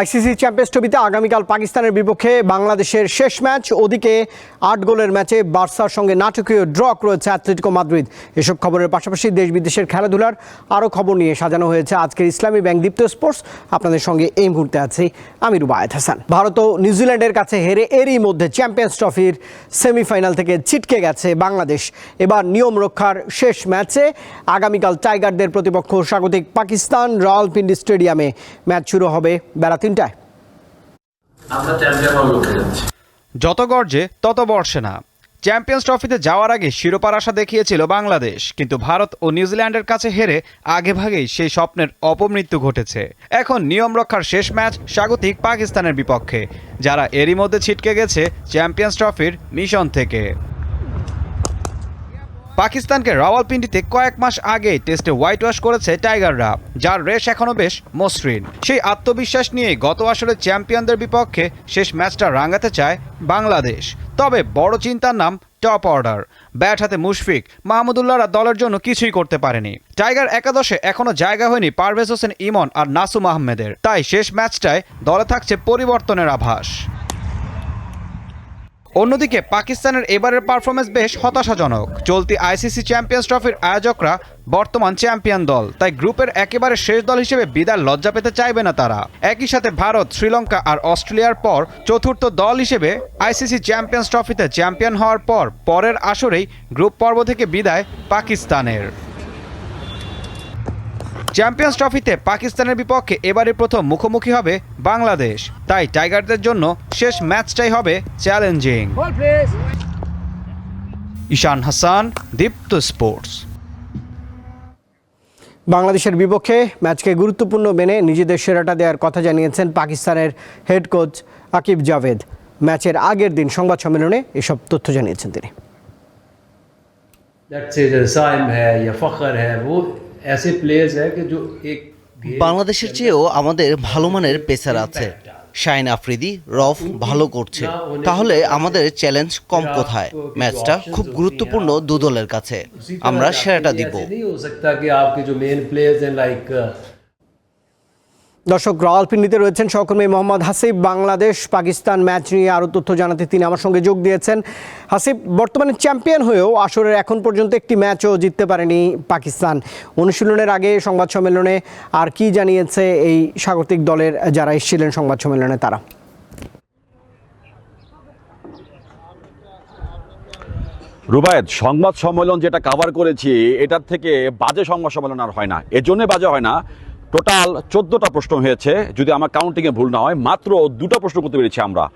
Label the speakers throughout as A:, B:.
A: ICC champions ট্রফিতে আগামীকাল পাকিস্তানের বিপক্ষে বাংলাদেশের শেষ ম্যাচ, ওদিকে আট গোলের ম্যাচে বার্সার সঙ্গে নাটকীয় ড্র করেছে অ্যাথলেটিকো মাদ্রিদ। এসব খবরের পাশাপাশি দেশ বিদেশের খেলাধুলার আরও খবর নিয়ে সাজানো হয়েছে আজকের ইসলামী ব্যাংক দীপ্ত স্পোর্টস। আপনাদের সঙ্গে এই মুহূর্তে আছি আমি রুবায়েত হাসান। ভারত ও নিউজিল্যান্ডের কাছে হেরে এরই মধ্যে চ্যাম্পিয়ন্স ট্রফির সেমিফাইনাল থেকে ছিটকে গেছে বাংলাদেশ। এবার নিয়ম রক্ষার শেষ ম্যাচে আগামীকাল টাইগারদের প্রতিপক্ষ স্বাগতিক পাকিস্তান রাওয়ালপিন্ডি স্টেডিয়ামে ম্যাচ শুরু হবে বেলা তিনটায়।
B: যত গর্জে তত বর্ষে না। চ্যাম্পিয়ন্স ট্রফিতে যাওয়ার আগে শিরোপার আশা দেখিয়েছিল বাংলাদেশ কিন্তু ভারত ও নিউজিল্যান্ডের কাছে হেরে আগেভাগেই সেই স্বপ্নের অপমৃত্যু ঘটেছে। এখন নিয়ম রক্ষার শেষ ম্যাচ স্বাগতিক পাকিস্তানের বিপক্ষে যারা এরই মধ্যে ছিটকে গেছে চ্যাম্পিয়ন্স ট্রফির মিশন থেকে। পাকিস্তানকে রাওয়ালপিন্ডিতে কয়েক মাস আগে টেস্টে হোয়াইট ওয়াশ করেছে টাইগাররা, যার রেশ এখনও বেশ মসৃণ। সেই আত্মবিশ্বাস নিয়ে গত আসলে চ্যাম্পিয়নদের বিপক্ষে শেষ ম্যাচটা রাঙাতে চায় বাংলাদেশ। তবে বড় চিন্তার নাম টপ অর্ডার। ব্যাট হাতে মুশফিক, মাহমুদুল্লাহরা দলের জন্য কিছুই করতে পারেনি। টাইগার একাদশে এখনও জায়গা হয়নি পারভেজ হোসেন ইমন আর নাসুম আহমেদের। তাই শেষ ম্যাচটায় দলে থাকছে পরিবর্তনের আভাস। অন্যদিকে পাকিস্তানের এবারের পারফরমেন্স বেশ হতাশাজনক। চলতি আইসিসি চ্যাম্পিয়ন্স ট্রফির আয়োজকরা বর্তমান চ্যাম্পিয়ন দল। তাই গ্রুপের একেবারে শেষ দল হিসেবে বিদায় লজ্জা পেতে চাইবে না তারা। একই সাথে ভারত, শ্রীলঙ্কা আর অস্ট্রেলিয়ার পর চতুর্থ দল হিসেবে আইসিসি চ্যাম্পিয়ন্স ট্রফিতে চ্যাম্পিয়ন হওয়ার পর পরের আসরেই গ্রুপ পর্ব থেকে বিদায় পাকিস্তানের। চ্যাম্পিয়ন্স ট্রফিতে পাকিস্তানের বিপক্ষে এবারে প্রথম মুখোমুখি হবে বাংলাদেশ। তাই টাইগারদের জন্য শেষ ম্যাচটাই হবে চ্যালেঞ্জিং। ঈশান হাসান দীপ্ত স্পোর্টস।
A: বাংলাদেশের বিপক্ষে ম্যাচকে গুরুত্বপূর্ণ মেনে নিজেদের সেরাটা দেওয়ার কথা জানিয়েছেন পাকিস্তানের হেড কোচ আকিব জাভেদ। ম্যাচের আগের দিন সংবাদ সম্মেলনে এসব তথ্য জানিয়েছেন তিনি।
C: বাংলাদেশের চেয়েও আমাদের ভালো মানের পেসার আছে। শাইন আফ্রিদি রফ ভালো করছে। তাহলে আমাদের চ্যালেঞ্জ কম কোথায়? ম্যাচটা খুব গুরুত্বপূর্ণ দুদলের কাছে। আমরা সেরাটা দিব।
A: দর্শক, রাওয়ালপিন্ডিতে রয়েছেন সহকর্মী মোহাম্মদ হাসিব। বাংলাদেশ, পাকিস্তান ম্যাচ নিয়ে আরও তথ্য জানাতে তিনি আমার সঙ্গে যোগ দিয়েছেন। হাসিব, বর্তমানে চ্যাম্পিয়ন হয়েও আসরের এখন পর্যন্ত একটি ম্যাচও জিততে পারেনি পাকিস্তান। অনুশীলনের আগে সংবাদ সম্মেলনে আর কি জানিয়েছে এই স্বাগতিক দলের যারা এসেছিলেন সংবাদ সম্মেলনে তারা?
D: রুবায়েত, সংবাদ সম্মেলন যেটা কাভার করেছি, এটার থেকে বাজে সংবাদ সম্মেলন আর হয় না। এর জন্য বাজে হয় না। টোটাল চোদ্দোটা প্রশ্ন হয়েছে। যদি আমার কাউন্টিংয়ে ভুল না হয়, মাত্র দুটো প্রশ্ন করতে পেরেছি আমরা,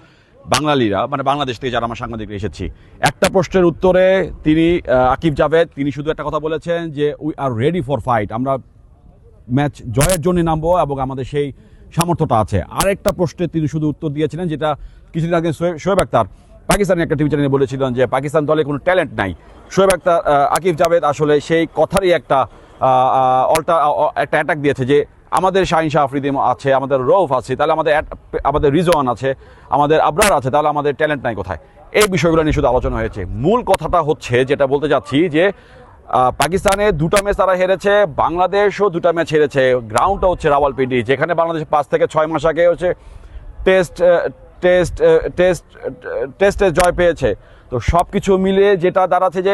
D: বাঙালিরা মানে বাংলাদেশ থেকে যারা আমার সাংবাদিক এসেছি। একটা প্রশ্নের উত্তরে তিনি আকিব জাভেদ, তিনি শুধু একটা কথা বলেছেন যে we are ready for fight আমরা ম্যাচ জয়ের জন্য নামবো এবং আমাদের সেই সামর্থ্যটা আছে। আরেকটা প্রশ্নে তিনি শুধু উত্তর দিয়েছিলেন, যেটা কিছুদিন আগে শোয়েব- আক্তার পাকিস্তানের একটা টিভি চ্যানেলে বলেছিলেন যে, পাকিস্তান দলে কোনো ট্যালেন্ট নাই। শোয়েব আক্তার আকিব জাভেদ আসলে সেই কথারই একটা অল্টা একটা অ্যাটাক দিয়েছে যে আমাদের শাহিন শাহ আফ্রিদিম আছে, আমাদের রৌফ আছে, তাহলে আমাদের আমাদের রিজওয়ান আছে, আমাদের আবরার আছে, তাহলে আমাদের ট্যালেন্ট নাই কোথায়? এই বিষয়গুলো নিয়ে শুধু আলোচনা হয়েছে। মূল কথাটা হচ্ছে যেটা বলতে যাচ্ছি যে পাকিস্তানে দুটা ম্যাচ তারা হেরেছে, বাংলাদেশও দুটা ম্যাচ হেরেছে। গ্রাউন্ডটা হচ্ছে রাওয়ালপিন্ডি, যেখানে বাংলাদেশ পাঁচ থেকে ছয় মাস আগে হচ্ছে টেস্ট টেস্ট টেস্ট টেস্টে জয় পেয়েছে। তো সব কিছু মিলিয়ে যেটা দাঁড়াচ্ছে যে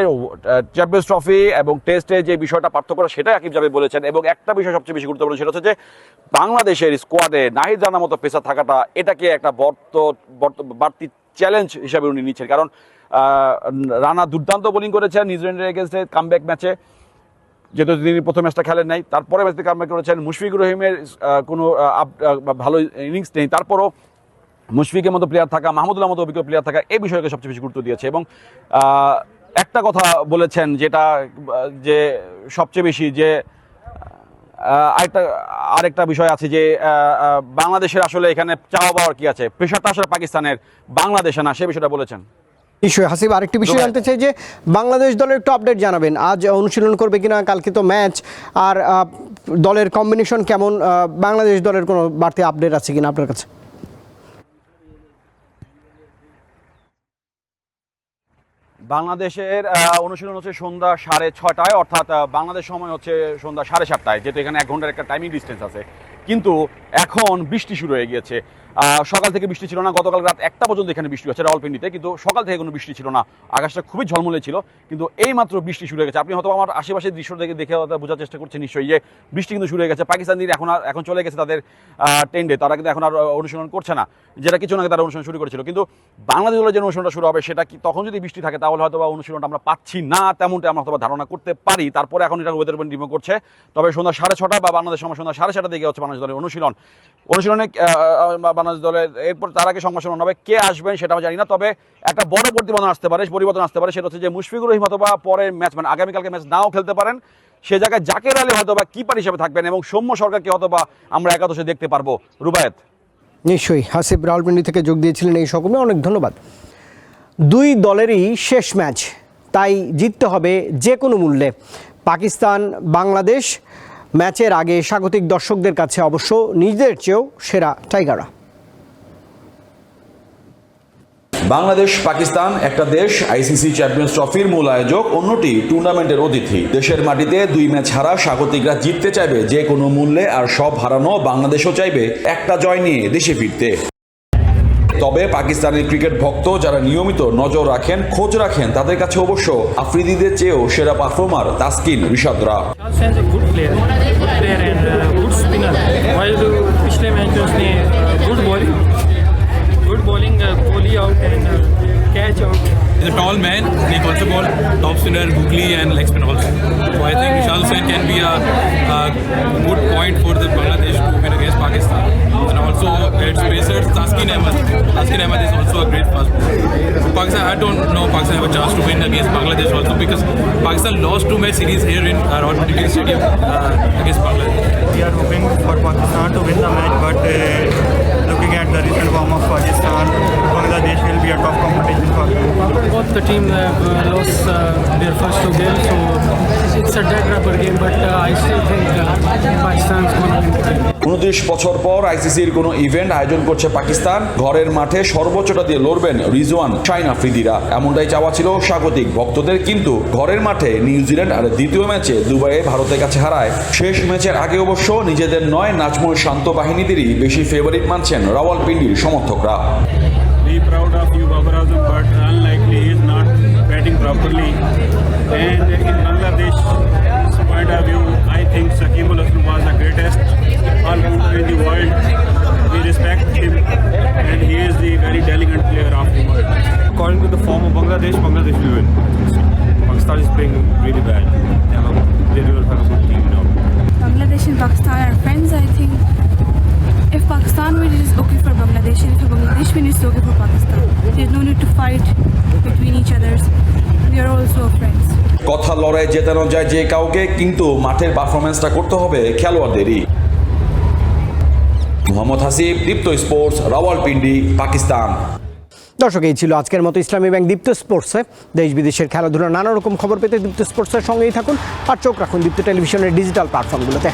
D: চ্যাম্পিয়ন্স ট্রফি এবং টেস্টে যে বিষয়টা পার্থক্য সেটাই আকিব জাভেদ বলেছেন এবং একটা বিষয় সবচেয়ে বেশি গুরুত্বপূর্ণ সেটা হচ্ছে যে, বাংলাদেশের স্কোয়াডে নাহিদ জানার মতো পেশা থাকাটা এটাকে একটা বর্ত বাড়তি চ্যালেঞ্জ হিসাবে উনি নিচ্ছেন। কারণ রানা দুর্দান্ত বোলিং করেছেন নিউজিল্যান্ডের এগেনস্টে কামব্যাক ম্যাচে যেহেতু তিনি প্রথম ম্যাচটা খেলেন নাই, তারপরে ম্যাচে কামব্যাক করেছেন। মুশফিক রহিমের কোনো ভালো ইনিংস নেই। তারপরও মুশফিকের মতো প্লেয়ার থাকা মাহমুদুল্লাহ মতো অভিজ্ঞ প্লেয়ার থাকা এই বিষয়কে সবচেয়ে বেশি গুরুত্ব দিয়েছে এবং একটা কথা বলেছেন যেটা যে সবচেয়ে বেশি যে আরেকটা আরেকটা বিষয় আছে যে বাংলাদেশের আসলে এখানে চাওয়া পাওয়ার কি আছে? প্রেশারটা আসলে পাকিস্তানের বাংলাদেশে না সে বিষয়টা বলেছেন।
A: বিষয় হাসিব আরেকটি বিষয় জানতে চাই যে বাংলাদেশ দলের একটু আপডেট জানাবেন। আজ অনুশীলন করবে কিনা কালকে তো ম্যাচ আর দলের কম্বিনেশন কেমন বাংলাদেশ দলের কোনো বাড়তি আপডেট আছে কিনা আপনার কাছে?
D: বাংলাদেশের অনুশীলন হচ্ছে সন্ধ্যা সাড়ে ছটায় অর্থাৎ বাংলাদেশ সময় হচ্ছে সন্ধ্যা সাড়ে সাতটায়, যেহেতু এখানে এক ঘণ্টার একটা টাইমিং ডিস্টেন্স আছে। কিন্তু এখন বৃষ্টি শুরু হয়ে গিয়েছে। সকাল থেকে বৃষ্টি ছিল না, গতকাল রাত একটা পর্যন্ত এখানে বৃষ্টি হচ্ছে রাওয়ালপিন্ডিতে, কিন্তু সকাল থেকে কোনো বৃষ্টি ছিল না। আকাশটা খুবই ঝলমলে ছিল, কিন্তু এই মাত্র বৃষ্টি শুরু হয়ে গেছে। আপনি হয়তো আমার আশেপাশের দৃশ্য দেখে দেখে বোঝার চেষ্টা করছেন নিশ্চয়ই যে বৃষ্টি কিন্তু শুরু হয়ে গেছে। পাকিস্তানিরা এখন আর এখন চলে গেছে তাদের টেন্ডে তারা কিন্তু এখন আর অনুশীলন করছে না। যেটা কিছু আগে তারা অনুশীলন শুরু করেছিল। কিন্তু বাংলাদেশ দলের যে অনুশীলনটা শুরু হবে, সেটা কি তখন যদি বৃষ্টি থাকে, তাহলে হয়তো বা অনুশীলনটা আমরা পাচ্ছি না, তেমনটা আমরা হয়তো ধারণা করতে পারি। তারপরে এখন এটা ওয়েদার উপর করছে। তবে সন্ধ্যা সাড়ে ছটা বা বাংলাদেশ সময় সন্ধ্যা সাড়ে ছটা দিকে হচ্ছে বাংলাদেশ দলের অনুশীলন। অনুশীলনে বাংলাদেশ দলের, এরপর তার আগে সংবাদ সম্মেলন হবে। কে আসবেন সেটাও জানি না, তবে একটা বড় পরিবর্তন আসতে পারে পরিবর্তন আসতে পারে, সেটা হচ্ছে যে মুশফিকুর রহিম অথবা পরের ম্যাচ মানে আগামীকালকে ম্যাচ নাও খেলতে পারেন। সে জায়গায় জাকের আলী হয়তো বা কিপার হিসেবে থাকবেন এবং সৌম্য সরকারকে হয়তো বা আমরা একাদশে দেখতে পারব। রুবায়েত।
A: নিশ্চয়ই হাসিব রাওয়ালপিন্ডি থেকে যোগ দিয়েছিলেন এই সকমে অনেক ধন্যবাদ। দুই দলেরই শেষ ম্যাচ তাই জিততে হবে যে কোনো মূল্যে। পাকিস্তান, বাংলাদেশ ম্যাচের আগে স্বাগতিক দর্শকদের কাছে অবশ্য নিজেদের চেয়েও সেরা টাইগাররা।
D: বাংলাদেশ পাকিস্তান একটা দেশ আইসিসি চ্যাম্পিয়ন্স ট্রফির মূল আয়োজক অন্যটি টুর্নামেন্টের অতিথি। দেশের মাটিতে দুই ম্যাচ হারা স্বাগতিকরা জিততে চাইবে যে কোনো মূল্যে আর সব হারানো বাংলাদেশও চাইবে একটা জয় নিয়ে দেশে ফিরতে। তবে পাকিস্তানের ক্রিকেট ভক্ত যারা নিয়মিত নজর রাখেন খোঁজ রাখেন তাদের কাছে অবশ্য আফ্রিদিদের চেয়েও সেরা performer Taskin
E: good player, and uh, catch out.
F: He's a tall man and he can also bowl top spinner, googly and leg spin also. So I think Vishal Sen can be a, a, good point for the Bangladesh to win against Pakistan. And also it's spacers, Taskin Ahmed. Taskin Ahmed is also a great fast bowler. Pakistan, I don't know Pakistan have a chance to win against Bangladesh also because Pakistan lost two match series here in uh, own Stadium uh, against Bangladesh.
E: We are hoping for Pakistan to win the match but uh, looking at the recent form of Pakistan, Bangladesh will be a tough competition for them. Both the team have uh, lost uh, their first two games, so it's a dead rubber game. But uh, I still think uh, Pakistan's going to win.
D: উনত্রিশ বছর পর আইসিসির কোনো event আয়োজন করছে পাকিস্তান ঘরের মাঠে সর্বোচ্চটা দিয়ে লড়বেন রিজওয়ান শাইন আফ্রিদিরা এমনটাই চাওয়া ছিল স্বাগতিক ভক্তদের কিন্তু ঘরের মাঠে নিউজিল্যান্ড আর দ্বিতীয় ম্যাচে দুবাইয়ে ভারতের কাছে হারায় শেষ ম্যাচের আগে অবশ্য নিজেদের নয় নাজমুল শান্ত বাহিনীদেরই বেশি ফেভারিট মানছেন রাওয়ালপিন্ডির সমর্থকরা
G: be proud of you, Babar Azam, but unlikely he is not batting properly. And in Bangladesh's point of view, I think Sakibul Hasan was the greatest all-rounder in the world. We respect him, and he is the very delicate player of the world.
H: According to the form of Bangladesh, Bangladesh will win. Pakistan is playing really bad. They, have a, they will have a good team now.
I: Bangladesh and Pakistan are friends, I think. If Pakistan wins, it is okay for Bangladesh, and if Bangladesh wins, it's okay for Pakistan. There's no need to fight between each others.
D: লড়াই জেতানো যায় যে কাউকে, কিন্তু মাঠের পারফরমেন্সটা করতে হবে খেলোয়াড়দেরই। মোহাম্মদ হাসিব, দীপ্ত স্পোর্টস, রাওয়ালপিন্ডি, পাকিস্তান।
A: দর্শক, এই ছিল আজকের মতো ইসলামী ব্যাংক দীপ্ত স্পোর্টসে। দেশ বিদেশের খেলাধুলা নানা রকম খবর পেতে দীপ্ত স্পোর্টসের সঙ্গেই থাকুন আর চোখ রাখুন দীপ্ত টেলিভিশনের ডিজিটাল প্ল্যাটফর্মগুলোতে।